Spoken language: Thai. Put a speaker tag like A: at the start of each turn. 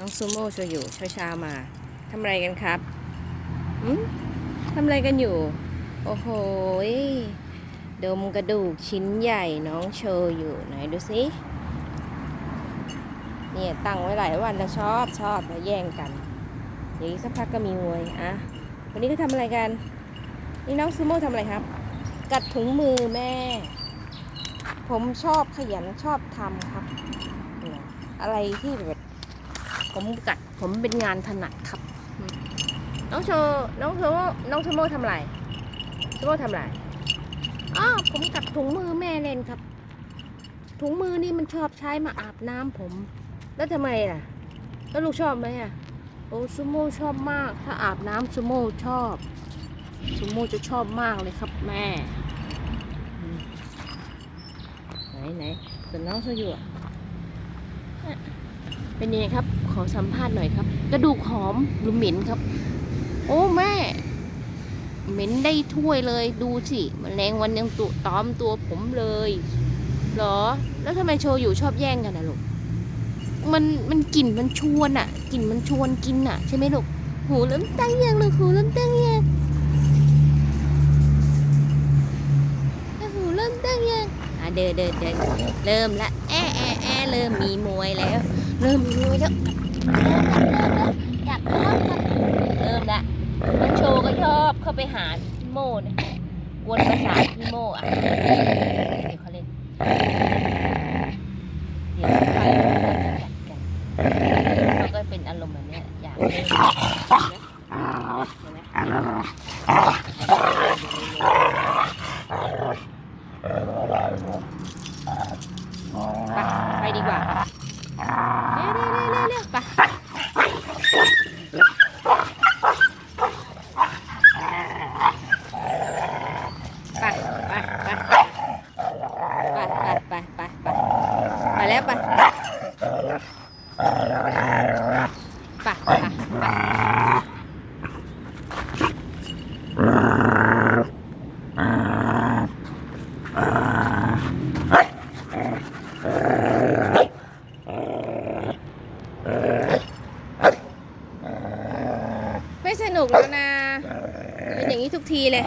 A: น้องซูโม่โชอยู่เช้าๆมาทำอะไรกันครับหืมทำอะไรกันอยู่ โอ้โหดมกระดูกชิ้นใหญ่น้องโชว์อยู่ไหนดูสิเนี่ยตั้งไว้หลายวันแล้วชอบชอบแล้วแย่งกันเดี๋ยวอีกสักพักก็มีมวยอะวันนี้ก็ทำอะไรกันนี่น้องซูโม่ทำอะไรครับ กัดถุงมือแม่ ผมชอบขยันชอบทำครับ อะไรที่แบบ ผมกัด ผมเป็นงานถนัดครับอืมน้องโชว์น้องโชว์น้องโชโมทำอะไรโชโมทำอะไรอ้าวผมกัดถุงมือแม่เล่นครับ ถุงมือนี่มันชอบใช้มาอาบน้ำผม แล้วทำไมล่ะ แล้วลูกชอบไหมอะโอ้ซูโม่ชอบมาก ถ้าอาบน้ำซูโม่ชอบซูโม่จะชอบมากเลยครับแม่อืมไหนไหนส่วนน้องโชยุอะ เป็นยังไงครับ ขอสัมภาษณ์หน่อยครับ กระดูกหอมหรือเหม็นครับ โอ้แม่ เหม็นได้ถ้วยเลยดูสิมแมลงวันยังตุตอมตัวผมเลยเหรอ แล้วทำไมโชว์อยู่ชอบแย่งกันนะลูกมันมันกลิ่นมันชวนอะกลิ่นมันชวนกินอะใช่ไหมลูกหูเริ่มตั้งยังลูกหูเริ่มตั้งยังหูเริ่มตั้งยังอะเดินเดินเดินเริ่มละแอะแอะแอะเริ่มมีมวยแล้ว เริ่มมีมวยแล้วเริ่มละเริ่มละอยากเริ่มละเริ่มละน้องโชว์ก็ชอบเข้าไปหาพี่โม่เนี่ยกวนประสาทพี่โม่อะเดี๋ยวเขาเล่นเดี๋ยวสักพักเขาก็จะกัดกันเขาก็เป็นอารมณ์แบบนี้อยากเล่นเห็นไหม ไปแล้วไปไปไปไปไม่สนุกแล้วนะเป็นอย่างนี้ทุกทีเลย